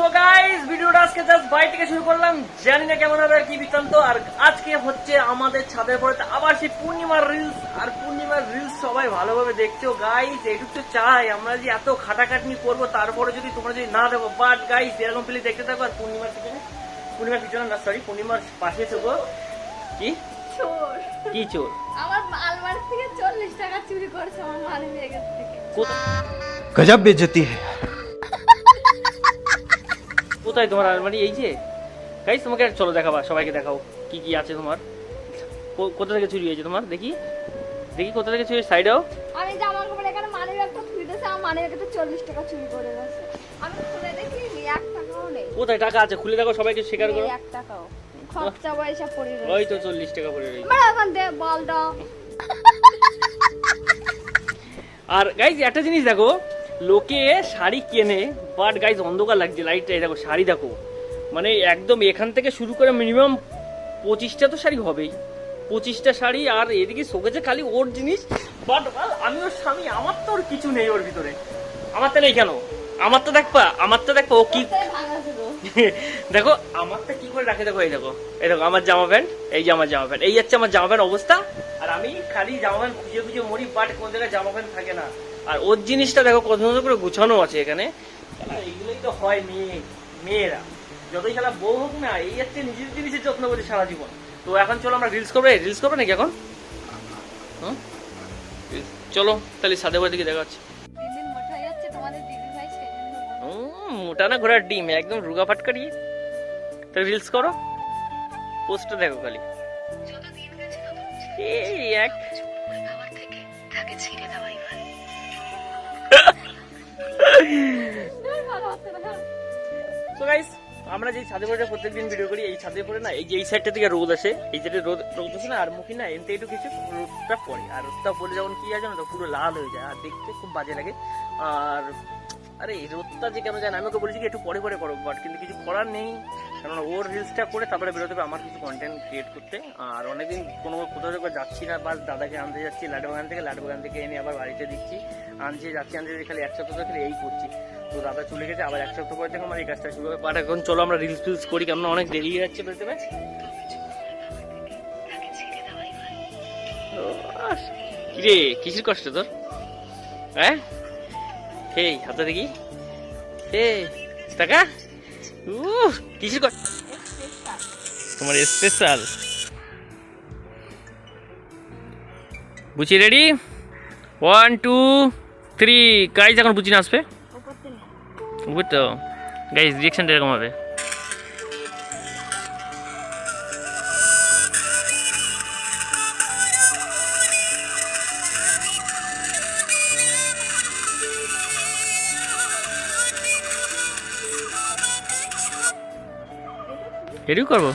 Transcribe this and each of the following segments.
So guys ভিডিওটা আজকে just বাড়ি থেকে শুরু করলাম। জানি না কেমন হবে কি বৃত্তান্ত। আর আজকে হচ্ছে আমাদের ছাদের পরেতে আবার সেই পূর্ণিমার রিলস আর পূর্ণিমার রিলস সবাই ভালোভাবে দেখছ গাইস এইটুকু তো চাই। আমরা যে এত খাটাখাটনি করব তারপরে যদি তোমরা যদি না দেবো বাট গাইস এরকম পেলে দেখতে থাকো আর পূর্ণিমার পিছনে পূর্ণিমার পিছনে না সরি পূর্ণিমার পাশে থাকব কি? চোর। কি চোর? আমার আলমারি থেকে চল্লিশ টাকা চুরি করছে আমার মালিমের থেকে। গজব বেজতি হ্যায় কোথায় তোমার আলমারি এই যে? গাইস তোমাকে চলো দেখাবা সবাইকে দেখাও কি কি আছে তোমার। কোথা থেকে চুরি হয়েছে তোমার? দেখি। দেখি কোথা থেকে চুরি সাইডেও আমি জামা কাপড় এখানে মানি ব্যাগটা খুলে দিয়েছে আমার মানি ব্যাগে চল্লিশ টাকা চুরি করে গেছে। আমি খুলে দেখি এক টাকাও নেই। কোথায় টাকা আছে? খুলে দেখো সবাইকে স্বীকার করো। নেই এক টাকাও। খরচা পয়সা পড়ে ওই তো চল্লিশ টাকা পড়ে রয়েছে। আমার এখন দে বলটা আর গাইজ একটা জিনিস দেখো লোকে শাড়ি কেনে বাট গাইজ অন্ধকার লাগছে লাইটটা এই দেখো শাড়ি দেখো। মানে একদম এখান থেকে শুরু করে মিনিমাম পঁচিশটা তো শাড়ি হবেই। পঁচিশটা শাড়ি আর এদিকে শোকেছে খালি ওর জিনিস বাট আমি ওর স্বামী আমার তো ওর কিছু নেই ওর ভিতরে। আমার তো নেই কেন? আমার তো দেখবা আমার তো দেখবা ও কি দেখো আমারটা কি করে রাখে দেখো এই দেখো এই দেখো আমার জামা প্যান্ট এই যে আমার জামা প্যান্ট এই হচ্ছে আমার জামা প্যান্ট অবস্থা। আর আমি খালি জামা প্যান্ট খুঁজে খুঁজে মরি বাট কোন জায়গায় জামা প্যান্ট থাকে না। আর ওর জিনিসটা দেখো কত সুন্দর করে গুছানো আছে এখানে। এইগুলোই তো হয় মেয়ে মেয়েরা। যতই খেলা বউ হোক না এই হচ্ছে নিজের জিনিসের যত্ন করছে সারা জীবন। তো এখন চলো আমরা রিলস করব। রিলস করব নাকি এখন? হুম? চলো তাহলে সাদে বাড়ি দিকে দেখা হচ্ছে। মোটা না ঘোড়ার ডিম একদম রুগা ফাটকারি। তো রিলস করো। পোস্টটা দেখো খালি। এই এক। হচ্ছে না তো গাইস আমরা যে ছাদে পরে প্রত্যেকদিন ভিডিও করি, এই ছাদে পরে না, এই যে এই সাইডটা থেকে রোদ আসে, এই সাইডে রোদ রোদ আসে না, আর মুখে না এনতে একটু কিছু রোদটা পড়ে। আর রোদটা পড়ে যখন কি আছে না তো, পুরো লাল হয়ে যায়, আর দেখতে খুব বাজে লাগে। আর, আরে এই রোদটা যে কেন জানি আমি ওকে বলেছি একটু পরে পরে করো বাট কিন্তু কিছু করার নেই। কেননা ওর রিলসটা করে তারপরে বেরোতে হবে আমার কিছু কন্টেন্ট ক্রিয়েট করতে। আর অনেকদিন কোনো কোথাও থেকে যাচ্ছি না, বাস দাদাকে আনতে যাচ্ছি লাডু বাগান থেকে লাডু বাগান থেকে এনে আবার বাড়িতে দিচ্ছি। আনছি, যাচ্ছি আনতে খালি এক সপ্তাহ খালি এই করছি। তো দাদা চলে গেছে, আবার এক সপ্তাহ পরে থেকে আমার এই কাজটা শুরু হবে। বাট এখন চলো আমরা রিলস ফিলস করি, কেননা অনেক দেরি যাচ্ছে বেরোতে হবে কিরে, কিসের কষ্ট তোর? হ্যাঁ? হেই হাতে দেখি। হে টাকা কিসের কথা? তোমার স্পেশাল বুঝি ready one two three guys এখন বুঝি না আসবে? উপর তো। গাইজ রিয়েকশনটা এরকম হবে। এটাও করব।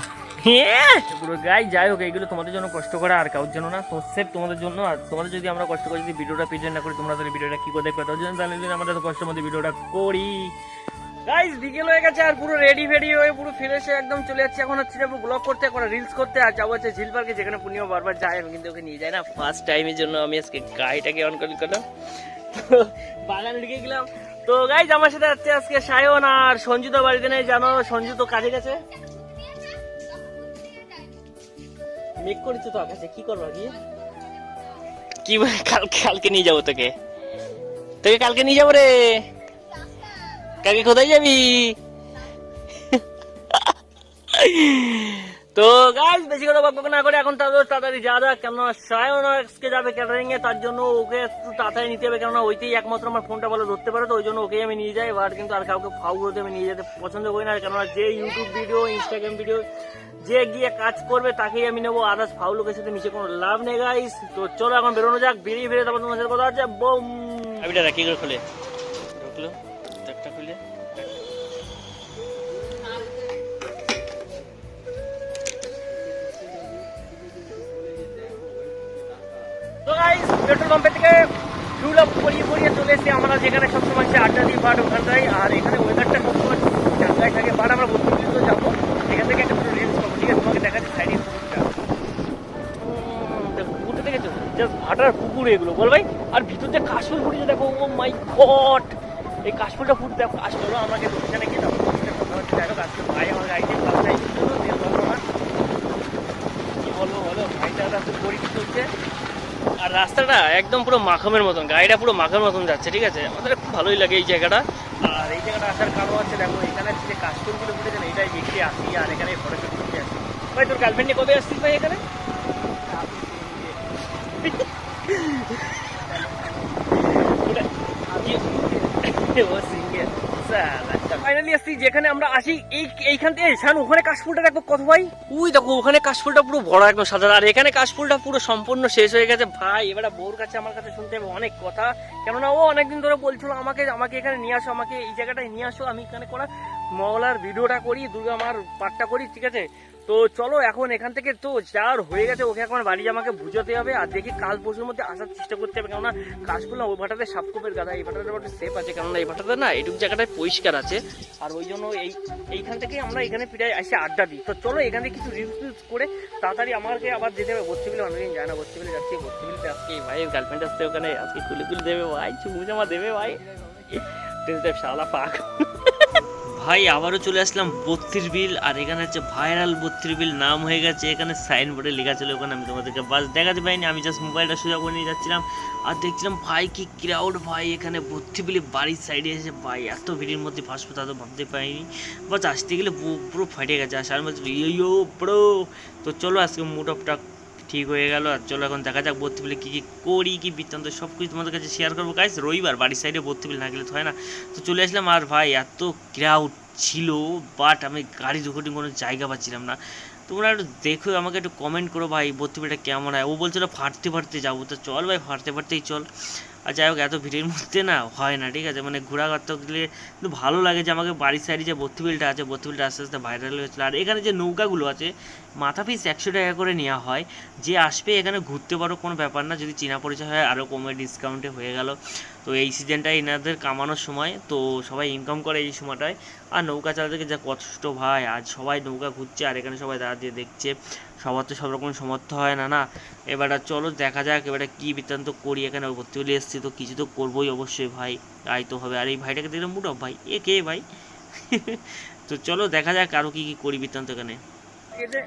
হ্যাঁ পুরো গাই, যাই হোক, এইগুলো তোমাদের জন্য কষ্ট করা আর কারোর জন্য না, তো তোমাদের জন্য। আর তোমাদের যদি আমরা কষ্ট করে যদি ভিডিওটা পেজেন্ট না করি, তোমরা তাহলে ভিডিওটা কি করে দেখবে? তার জন্য তাহলে যদি আমরা এত কষ্টের মধ্যে ভিডিওটা করি। গাইস বিকেল হয়ে গেছে আর পুরো রেডি ফেডি হয়ে পুরো ফিরে এসে একদম চলে যাচ্ছে। এখন হচ্ছে যাব ব্লগ করতে, এখন রিলস করতে, আর যাব হচ্ছে ঝিল পার্কে যেখানে পূর্ণিমা বারবার যায়, আমি কিন্তু ওকে নিয়ে যাই না। ফার্স্ট টাইমের জন্য আমি আজকে গাড়িটাকে অন করে করলাম। তো ঢুকে গেলাম। তো গাইজ আমার সাথে যাচ্ছে আজকে সায়ন আর সঞ্জু তো বাড়িতে নেই, জানো? সঞ্জু তো কাজে গেছে। মেক করেছ তো আকাশে, কি করব গিয়ে? কি বলে কালকে কালকে নিয়ে যাব তোকে। তোকে কালকে নিয়ে যাব রে। কালকে কোথায় যাবি? তো গাইজ বেশি করে বকবক না করে, এখন তাদের তাড়াতাড়ি যা যাক। কেননা সায়ন আজকে যাবে ক্যাটারিং এ, তার জন্য ওকে একটু তাড়াতাড়ি নিতে হবে। কেননা ওইতেই একমাত্র আমার ফোনটা ভালো ধরতে পারে, তো ওই জন্য ওকেই আমি নিয়ে যাই। বাট কিন্তু আর কাউকে ফাউগুলোতে আমি নিয়ে যেতে পছন্দ করি না। কেননা যে ইউটিউব ভিডিও ইনস্টাগ্রাম ভিডিও যে গিয়ে কাজ করবে তাকেই আমি নেব আদার্স ফাউ লোকের সাথে মিশে কোনো লাভ নেই গাইস তো চলো এখন বেরোনো যাক বেরিয়ে ফিরে তারপর তোমার সাথে কথা হচ্ছে বোম আবিটা কি করে খুলে? ঢুকলো? একটা খুলে? তো গাইস পেট্রোল পাম্পের থেকে ফিউল আপ করিয়ে করিয়ে চলে এসেছি আমরা যেখানে সবসময় সে আড্ডা দিই বাট ওখানটায়। আর এখানে ওয়েদারটা সবসময় ঠান্ডায় থাকে বাট আমরা বন্ধু যাব। কুকুর এগুলো। বল ভাই, আর ভিতর যে কাশফুল ফুটেছে, দেখো, ও মাই গড! এই কাশফুলটা ফুটে, দেখো কাশফুলও আমাকে সেখানে গিয়ে দেখো দেখো ভাই আমার গাড়িতে বাসায় কি বলব, বলো ভাইটা খুব গরিব আর রাস্তাটা একদম পুরো মাখামের মতন, গাড়িটা পুরো মাখের মতন যাচ্ছে, ঠিক আছে? আমাদের খুব ভালোই লাগে এই জায়গাটা। আর এই জায়গাটা আসার কারণ হচ্ছে, দেখো, এখানে যে কাশফুলগুলো ফুটেছে না, এটাই দেখতে আসি, আর এখানে ফটোশুট করতে আসি। ভাই, তোর গার্লফ্রেন্ডে কবে আসছিস ভাই এখানে? ফাইনালি আসছি, যেখানে আমরা আসি, এই এইখান থেকে ওখানে ভাই? দেখো, ওখানে পুরো একদম আর এখানে পুরো সম্পূর্ণ শেষ হয়ে গেছে। ভাই, এবার বউর কাছে আমার কাছে শুনতে অনেক কথা। ও অনেকদিন ধরে বলছিল, আমাকে আমাকে এখানে নিয়ে আসো, আমাকে এই জায়গাটায় নিয়ে আসো। আমি এখানে মহলার ভিডিওটা করি, দুর্গা আমার পাঠটা করি, ঠিক আছে? তো চলো এখন এখান থেকে তো যার হয়ে গেছে ওকে এখন বাড়ি আমাকে বুঝাতে হবে আর দেখি কাল পরশুর মধ্যে আসার চেষ্টা করতে হবে। কেননা কাজগুলো ওই ভাটাতে সাপকোপের গাদা এই ভাটাতে একটু সেফ আছে। কেননা এই ভাটাতে না এইটুকু জায়গাটায় পরিষ্কার আছে। আর ওই জন্য এই এইখান থেকে আমরা এখানে ফিরে এসে আড্ডা দিই। তো চলো এখান থেকে কিছু রিলস করে তাড়াতাড়ি আমাকে আবার যেতে হবে। ভর্তি বিলে অনেকদিন যায় না ভর্তি বিলে যাচ্ছি ভর্তি বিলতে আজকে ভাই গার্লফ্রেন্ড আসছে ওখানে আজকে কুলি কুলি দেবে ভাই চুমু জামা দেবে ভাই। শালা পাক ভাই, আবারও চলে আসলাম বত্রিশ বিল, আর এখানে হচ্ছে ভাইরাল বত্রিশ বিল নাম হয়ে গেছে। এখানে সাইনবোর্ডে লেখা ছিল ওখানে, আমি তোমাদেরকে বাস দেখাতে পাইনি, আমি জাস্ট মোবাইলটা সোজা করে নিয়ে যাচ্ছিলাম। আর দেখছিলাম, ভাই, কি ক্রাউড ভাই, এখানে ভর্তি বিলে বাড়ির সাইডে এসে, ভাই, এত ভিড়ের মধ্যে ফাঁসবো তা তো ভাবতে পারিনি। বাস আসতে গেলে পুরো ফাটে গেছে, আর মধ্যে ইয়ো ব্রো তো চলো, আজকে মুড অফটা ঠিক হয়ে গেল, আর চলো এখন দেখা যাক ভর্তি বিলে কী কী করি, কী বৃত্তান্ত সব কিছু তোমাদের কাছে শেয়ার করব। গাইস রবিবার বাড়ির সাইডে ভর্তি বিল না গেলে তো হয় না। তো চলে আসলাম, আর ভাই, এত ক্রাউড ছিল বাট আমি গাড়ি দুর্ঘটনা কোনো জায়গা পাচ্ছিলাম না। তোমরা একটু দেখো, আমাকে একটু কমেন্ট করো ভাই ভর্তিবিটা কেমন হয়? ও বলছিল ফাটতে ফাটতে যাব। তো চল ভাই ফাটতে ফাটতেই চল। আর যাই হোক, এত ভিড়ের মধ্যে না হয় না, ঠিক আছে? মানে ঘোরা করতে গেলে কিন্তু ভালো লাগে যে আমাকে বাড়ির সাইডে যে ভর্তিবিলটা আছে ভর্তিবিলটা আস্তে আস্তে ভাইরাল হয়েছিল। আর এখানে যে নৌকাগুলো আছে, মাথা পিস একশো টাকা করে নেওয়া হয়। যে আসবে এখানে ঘুরতে পারো, কোনো ব্যাপার না। যদি চেনা পরিচয় হয় আরও কমে ডিসকাউন্টে হয়ে গেল। তো এই সিজনটা এনাদের কামানোর সময়। তো সবাই ইনকাম করে এই সময়টায়। আর নৌকা চালাতে যা কষ্ট, ভাই, আজ সবাই নৌকা ঘুরছে, আর এখানে সবাই দাঁড়া দিয়ে দেখছে সবার তো সব রকম সমর্থ হয় না না? এবার আর চলো দেখা যাক এবারে কী বৃত্তান্ত করি এখানে। ভর্তি হলে এসছি তো কিছু তো করবোই অবশ্যই ভাই। আই তো হবে। আর এই ভাইটাকে দেখলাম মুড ভাই। এ কে ভাই? তো চলো দেখা যাক আরও কী কী করি বৃত্তান্ত এখানে।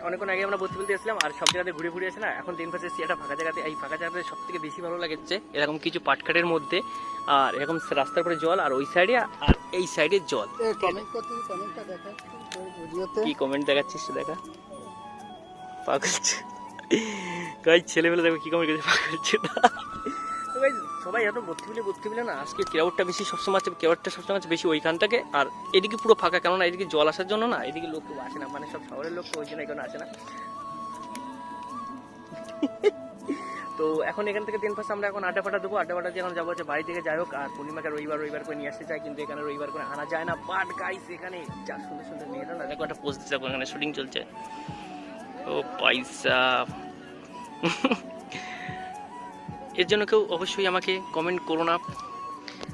অনেকক্ষণ আগে আমরা ভর্তি বলতে এসেছিলাম আর সব জায়গাতে ঘুরে ঘুরে এসে না এখন দিন পাচ্ছে একটা ফাঁকা জায়গাতে এই ফাঁকা জায়গাতে সব থেকে বেশি ভালো লাগছে এরকম কিছু পাটকাটের মধ্যে আর এরকম রাস্তার পরে জল আর ওই সাইডে আর এই সাইডে জল। কমেন্ট কমেন্টটা দেখা কি কমেন্ট দেখাচ্ছিস দেখা। পাগল গাই ছেলেবেলা দেখো কি কমেন্ট করছে, পাগল ছেলে। সবাই এত ভর্তি মিলে ভর্তি মিলে না, আজকে ক্রাউডটা বেশি সবসময় আছে ক্রাউডটা সবসময় আছে বেশি ওইখানটাকে। আর এদিকে পুরো ফাঁকা, কেননা এদিকে জল আসার জন্য না, এদিকে লোক আসে না মানে সব শহরের লোক ওই জন্য এখানে আসে না। তো এখন এখান থেকে দিন পাশে আমরা এখন আড্ডা ফাটা দেবো, আড্ডা ফাটা দিয়ে এখন যাব হচ্ছে বাড়ি থেকে যাই হোক, আর পূর্ণিমাকে রবিবার রবিবার করে নিয়ে আসতে চাই, কিন্তু এখানে রবিবার করে আনা যায় না। বাট গাইস এখানে যা সুন্দর সুন্দর মেয়েরা না, দেখো একটা পোস্ট দেখো এখানে শুটিং চলছে। ও পয়সা এর জন্য কেউ অবশ্যই আমাকে কমেন্ট করো না।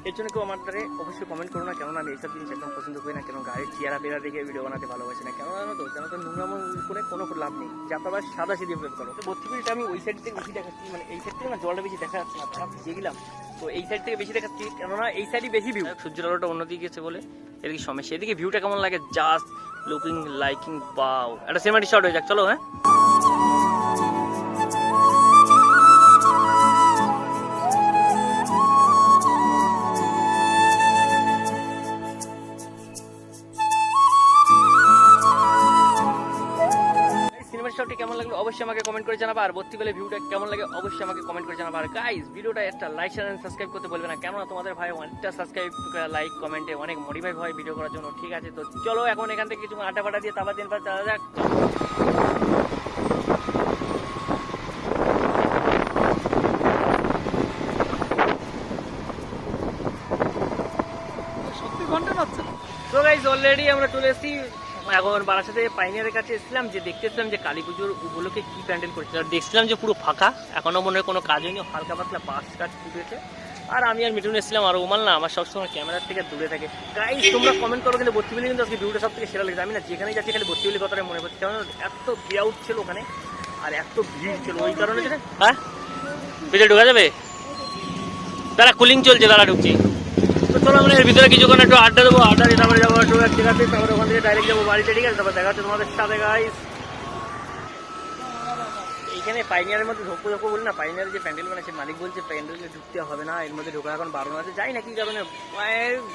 এর জন্য কেউ আমার দ্বারা অবশ্যই কমেন্ট করো না কেননা আমি এইসব জিনিস একদম পছন্দ করি না কেন গাড়ির চেয়ারা পেয়ারা দেখে ভিডিও বানাতে ভালোবাসি না। কেন জানো তো জানো তো নোংরামো করে কোনো লাভ নেই। যা পাবার সাদা সিধে উপরে করো। তো ভর্তি আমি ওই সাইড থেকে বেশি দেখাচ্ছি মানে এই সাইড থেকে না জলটা বেশি দেখা যাচ্ছে না তারা ভিজে গেলাম। তো এই সাইড থেকে বেশি দেখাচ্ছি কেননা এই সাইডই বেশি ভিউ সূর্যের আলোটা অন্যদিকে গেছে বলে এদিকে সমস্যা। এদিকে ভিউটা কেমন লাগে? জাস্ট লুকিং লাইকিং বাও একটা সিনেমাটি শর্ট হয়ে যাক চলো হ্যাঁ কেমন লাগল অবশ্যই আমাকে কমেন্ট করে জানাবা। আর ভর্তি পেলে ভিউটা কেমন লাগে অবশ্যই আমাকে কমেন্ট করে জানাবা। আর গাইস ভিডিওটা একটা লাইক চ্যানেল সাবস্ক্রাইব করতে বলবে না। কেননা তোমাদের ভাই অনেকটা সাবস্ক্রাইব লাইক কমেন্টে অনেক মডিফাই হয় ভিডিও করার জন্য। ঠিক আছে তো চলো এখন এখান থেকে কিছু আটা ফাটা দিয়ে তারপর দিন পর চালা যাক। তো অলরেডি আমরা চলে এসেছি। এখন বারাসাতে পাইনিয়ারের কাছে এসেছিলাম যে দেখতেছিলাম যে কালী পুজোর উপলক্ষে কি প্যান্ডেল করেছিল। আর দেখছিলাম যে পুরো ফাঁকা এখনও মনে হয় কোনো কাজ হয়নি হালকা পাতলা বাস কাজ ফুটেছে। আর আমি আর মিঠুন এসেছিলাম আর ওমাল না আমার সবসময় ক্যামেরার থেকে দূরে থাকে। গাইস তোমরা কমেন্ট করো কিন্তু ভর্তি কিন্তু আজকে ভিডিওটা সব থেকে সেরা লেগেছে। আমি না যেখানেই যাচ্ছি খালি ভর্তি কথাটা মনে পড়ছে। কেমন এত ক্রাউড ছিল ওখানে আর এত ভিড় ছিল। ওই কারণে হ্যাঁ। ভিতরে ঢোকা যাবে? তারা কুলিং চলছে তারা ঢুকছি। তো চলো আমরা এর ভিতরে কিছুক্ষণ একটু আড্ডা দেবো, আড্ডা দিয়ে তারপরে যাব একটু এক জায়গাতে, তারপরে ওখান থেকে ডাইরেক্ট যাব বাড়িতে, ঠিক আছে? তারপর দেখা হচ্ছে তোমাদের সাথে গাইস এইখানে পাইনিয়ারের মধ্যে ঢোকবো ঢোকবো বলি না পাইনিয়ারের যে প্যান্ডেল বানাচ্ছে, মালিক বলছে প্যান্ডেলে ঢুকতে হবে না, এর মধ্যে ঢোকা এখন বারণ আছে যাই না কি কারণে।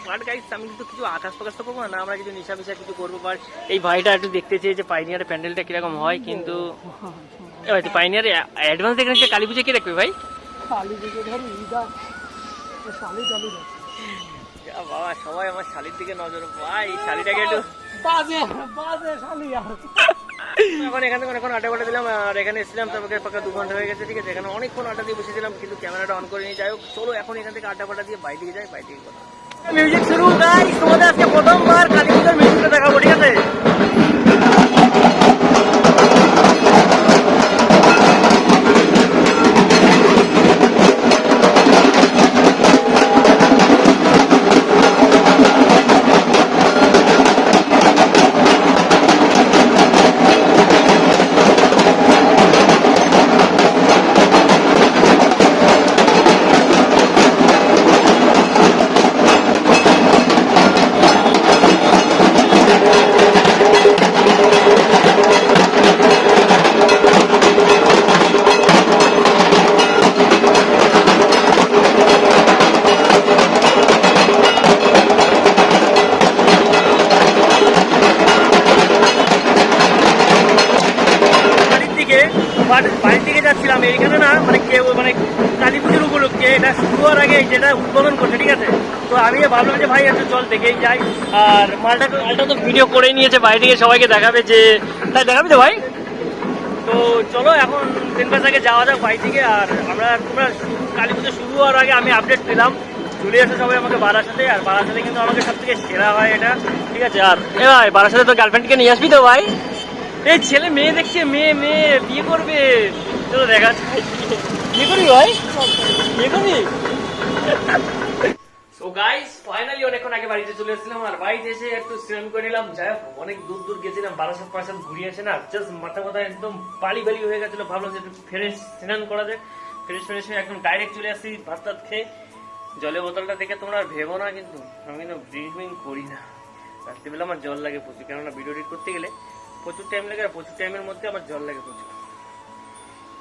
বাট গাইস আমি কিন্তু কিছু আকাশ প্রকাশ তো করব না আমরা কিছু নিশা ফিসা কিছু করব বাট এই ভাইটা একটু দেখতে চেয়েছে পাইনিয়ারের প্যান্ডেলটা কীরকম হয়, কিন্তু ভাই পাইনিয়ারে অ্যাডভান্স দেখে নিচ্ছে, কালী পুজো কি রাখবে ভাই? যা বাবা সবাই আমার শালির দিকে নজর ভাই শালিটাকে একটু বাজে বাজে শালি এখন এখান অনেকক্ষণ আড্ডা করে দিলাম আর এখানে এসেছিলাম তারপরে পাকা দু ঘণ্টা হয়ে গেছে ঠিক আছে? এখানে অনেকক্ষণ আড্ডা দিয়ে বসেছিলাম কিন্তু ক্যামেরাটা অন করে নিয়ে যাই হোক চলো এখন এখান থেকে আড্ডা দিয়ে বাইরে যাই বাইরে মিউজিক শুরু তোমাদের আজকে প্রথমবার কালী পুজোর মিউজিকটা দেখাবো ঠিক আছে? বাড়ির দিকে বাড়ি- দিকে যাচ্ছিলাম, এইখানে না মানে কেউ মানে কালী পুজোর উপলক্ষে এটা শুরু হওয়ার আগে যেটা উদ্বোধন করছে, ঠিক আছে? তো আমি ভাবলাম যে, ভাই, একটু চল, দেখেই যাই। আর মালটা মালটা তো ভিডিও করে নিয়েছে বাইরে থেকে সবাইকে দেখাবে যে তাই দেখাবি তো, ভাই? তো চলো, এখন তিন পাঁচ আগে যাওয়া যাক বাড়ি থেকে আর আমরা তোমরা কালী পুজো শুরু হওয়ার আগে আমি আপডেট পেলাম। চলে এসে সবাই আমাকে বারাসাতে আর বারাসাতে কিন্তু আমাকে সব থেকে সেরা হয় এটা, ঠিক আছে? আর এ ভাই বারাসাতে তো গার্লফ্রেন্ডকে নিয়ে আসবি তো, ভাই? এই ছেলে মেয়ে দেখছে, মেয়ে মেয়ে, বিয়ে করবে। চলো দেখা বিয়ে করবি ভাই? বিয়ে করবি? সো গাইস ফাইনালি অনেকক্ষণ আগে বাড়িতে চলে এসেছিলাম আর বাড়িতে এসে একটু স্নান করে নিলাম। যাই হোক, অনেক দূর দূর গেছিলাম, বারাসাত পারাসাত এসে না। জাস্ট মাথা মাথা একদম বালি বালি হয়ে গেছিল। ভাবলাম যে একটু ফ্রেশ স্নান করা যায় ফ্রেশ ফ্রেশ হয়ে একদম ডাইরেক্ট চলে আসছি ভাত খেয়ে। জলের বোতলটা দেখে তোমরা আর ভেবো না কিন্তু, আমি কিন্তু ড্রিঙ্ক করি না। রাত্রিবেলা আমার জল লাগে প্রচুর। কেননা ভিডিও এডিট করতে গেলে প্রচুর টাইম লাগে আর প্রচুর টাইমের মধ্যে আমার জল লাগে প্রচুর।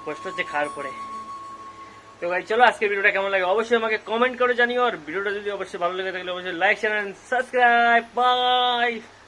কষ্ট হচ্ছে খাওয়ার পরে। তো ভাই, চলো আজকে ভিডিওটা কেমন লাগে অবশ্যই আমাকে কমেন্ট করে জানিও, আর ভিডিওটা যদি অবশ্যই ভালো লেগে থাকলে অবশ্যই লাইক চ্যানেল সাবস্ক্রাইব বাই